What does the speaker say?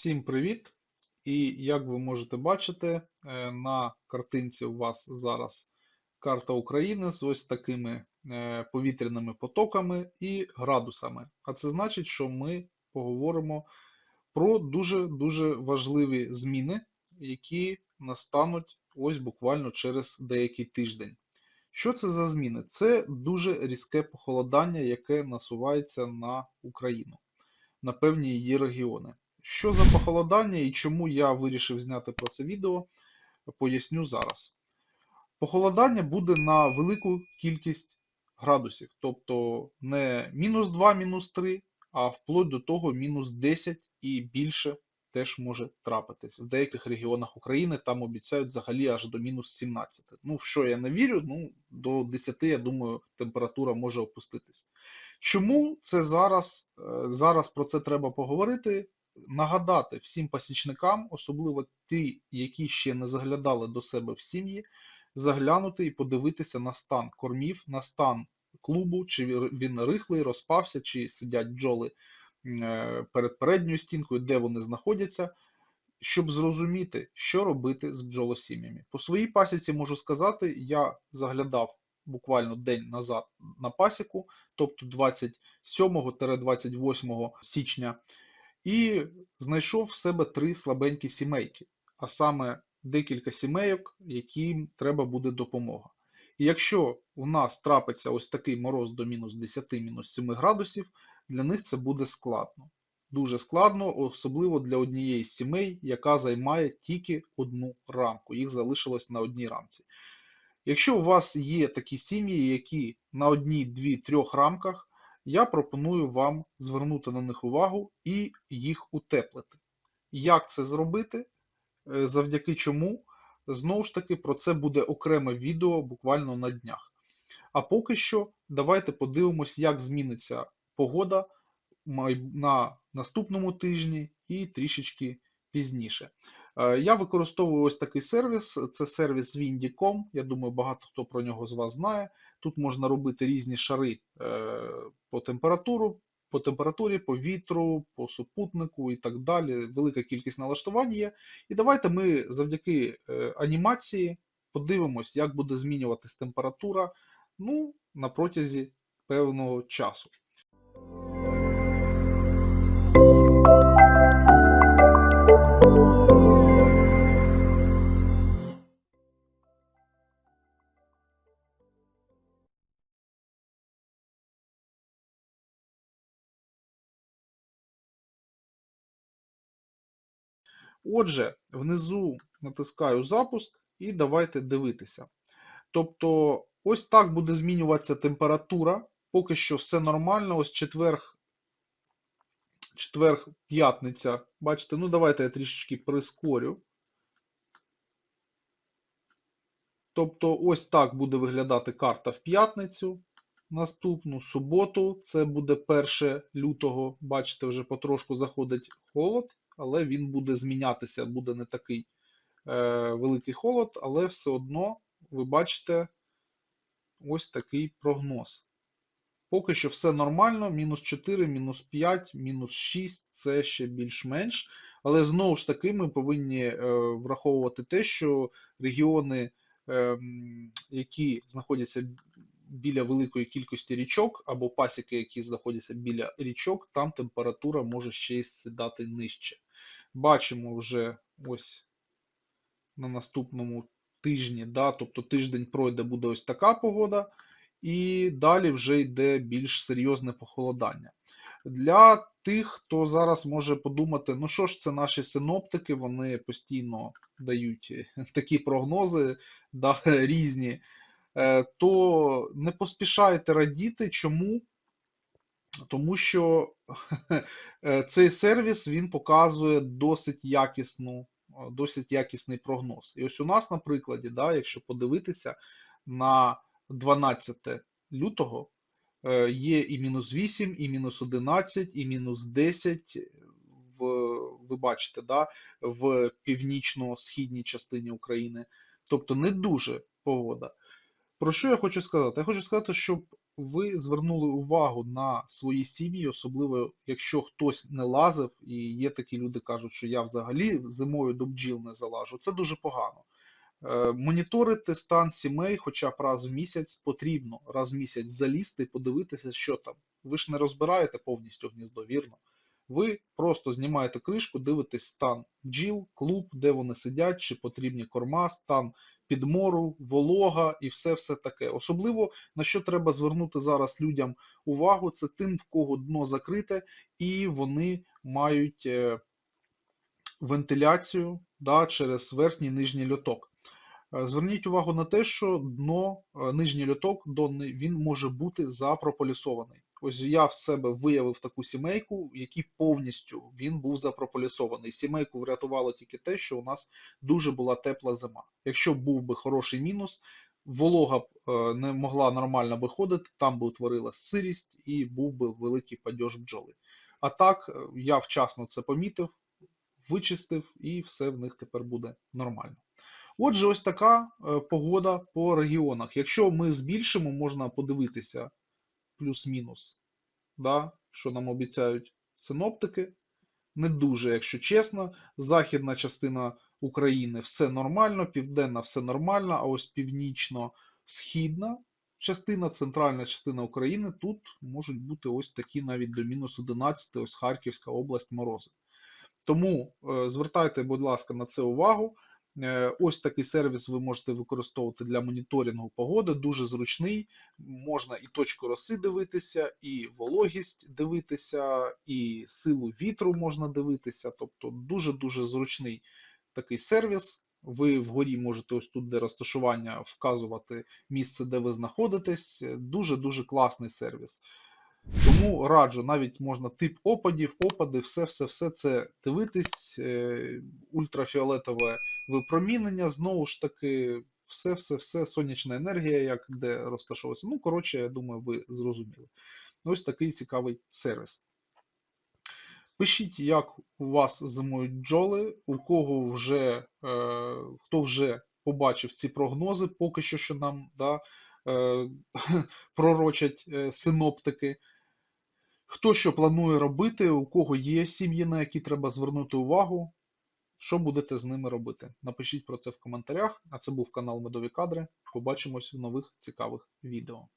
Всім привіт! І як ви можете бачити, е, на картинці у вас зараз карта України з ось такими е, повітряними потоками і градусами. А це значить, що ми поговоримо про дуже-дуже важливі зміни, які настануть ось буквально через деякий тиждень. Що це за зміни? Це дуже різке похолодання, яке насувається на Україну, на певні її регіони. Що за похолодання і чому я вирішив зняти про це відео, поясню зараз. Похолодання буде на велику кількість градусів, тобто не мінус 2, мінус 3, а вплоть до того мінус 10 і більше теж може трапитись. В деяких регіонах України там обіцяють взагалі аж до мінус 17. Ну, в що я не вірю, ну до 10, я думаю, температура може опуститись. Чому це зараз? Е, зараз про це треба поговорити нагадати всім пасічникам, особливо ті, які ще не заглядали до себе в сім'ї, заглянути і подивитися на стан кормів, на стан клубу, чи він рихлий, розпався, чи сидять бджоли е, перед передньою стінкою, де вони знаходяться, щоб зрозуміти, що робити з бджолосім'ями. По своїй пасіці можу сказати, я заглядав буквально день назад на пасіку, тобто 27-28 січня і знайшов в себе три слабенькі сімейки, а саме декілька сімейок, яким треба буде допомога. І якщо у нас трапиться ось такий мороз до мінус 10, мінус 7 градусів, для них це буде складно. Дуже складно, особливо для однієї сімей, яка займає тільки одну рамку. Їх залишилось на одній рамці. Якщо у вас є такі сім'ї, які на одній, дві, трьох рамках, я пропоную вам звернути на них увагу і їх утеплити. Як це зробити? Е, завдяки чому? Знову ж таки, про це буде окреме відео буквально на днях. А поки що, давайте подивимось, як зміниться погода на наступному тижні і трішечки пізніше. Е, я використовую ось такий сервіс. Це сервіс Windy.com. Я думаю, багато хто про нього з вас знає. Тут можна робити різні шари е, по температуру, по температурі, по вітру, по супутнику і так далі. Велика кількість налаштувань є. І давайте ми завдяки е, анімації подивимось, як буде змінюватись температура ну, на протязі певного часу. Отже, внизу натискаю запуск і давайте дивитися. Тобто, ось так буде змінюватися температура. Поки що все нормально. Ось четверг, четверг, п'ятниця. Бачите, ну давайте я трішечки прискорю. Тобто, ось так буде виглядати карта в п'ятницю. Наступну суботу, це буде 1 лютого. Бачите, вже потрошку заходить холод але він буде змінятися, буде не такий е, великий холод, але все одно ви бачите ось такий прогноз. Поки що все нормально, мінус 4, мінус 5, мінус 6 це ще більш-менш. Але знову ж таки, ми повинні е, враховувати те, що регіони, е, які знаходяться біля великої кількості річок, або пасіки, які знаходяться біля річок, там температура може ще й сідати нижче. Бачимо вже ось на наступному тижні, да, тобто тиждень пройде буде ось така погода, і далі вже йде більш серйозне похолодання. Для тих, хто зараз може подумати, ну що ж, це наші синоптики, вони постійно дають такі прогнози да, різні, е, то не поспішайте радіти. Чому? Тому що е, цей сервіс він показує досить якісну, досить якісний прогноз. І ось у нас, на прикладі, да, якщо подивитися на 12 лютого, е, є і мінус 8, і мінус 11, і мінус 10. В, ви бачите, да, в північно-східній частині України. Тобто не дуже погода. Про що я хочу сказати? Я хочу сказати, щоб ви звернули увагу на свої сім'ї, особливо якщо хтось не лазив, і є такі люди, кажуть, що я взагалі зимою до бджіл не залажу. Це дуже погано. Е, Моніторити стан сімей хоча б раз в місяць потрібно раз в місяць залізти і подивитися, що там. Ви ж не розбираєте повністю гніздо, вірно? Ви просто знімаєте кришку, дивитесь стан бджіл, клуб, де вони сидять, чи потрібні корма, стан підмору, волога і все все таке. Особливо на що треба звернути зараз людям увагу, це тим, в кого дно закрите, і вони мають е, вентиляцію да, через верхній нижній льоток. Е, Зверніть увагу на те, що дно, е, нижній льоток, він може бути запрополісований. Ось я в себе виявив таку сімейку, в якій повністю він був запрополісований. Сімейку врятувало тільки те, що у нас дуже була тепла зима. Якщо був би хороший мінус, волога б е, не могла нормально виходити, там би утворилась сирість і був би великий падьож бджоли. А так, е, я вчасно це помітив, вичистив, і все в них тепер буде нормально. Отже, ось така е, погода по регіонах. Якщо ми збільшимо, можна подивитися плюс-мінус, да, що нам обіцяють синоптики. Не дуже, якщо чесно. Західна частина України все нормально, південна все нормально, а ось північно-східна частина, центральна частина України тут можуть бути ось такі навіть до мінус 11, ось Харківська область морози. Тому е, звертайте, будь ласка, на це увагу. Е, Ось такий сервіс ви можете використовувати для моніторингу погоди, дуже зручний. Можна і точку роси дивитися, і вологість дивитися, і силу вітру можна дивитися. Тобто дуже-дуже зручний такий сервіс. Ви вгорі можете ось тут, де розташування, вказувати місце, де ви знаходитесь. Дуже-дуже класний сервіс. Тому раджу, навіть можна тип опадів, опади, все-все-все це дивитись, е, ультрафіолетове випромінення, знову ж таки, все-все-все, сонячна енергія, як де розташовується. Ну, коротше, я думаю, ви зрозуміли. Ось такий цікавий сервіс. Пишіть, як у вас зимують бджоли, у кого вже, е, хто вже побачив ці прогнози, поки що, що нам да, е, пророчать е, синоптики. Хто що планує робити, у кого є сім'ї, на які треба звернути увагу, що будете з ними робити? Напишіть про це в коментарях. А це був канал Медові Кадри. Побачимось в нових цікавих відео.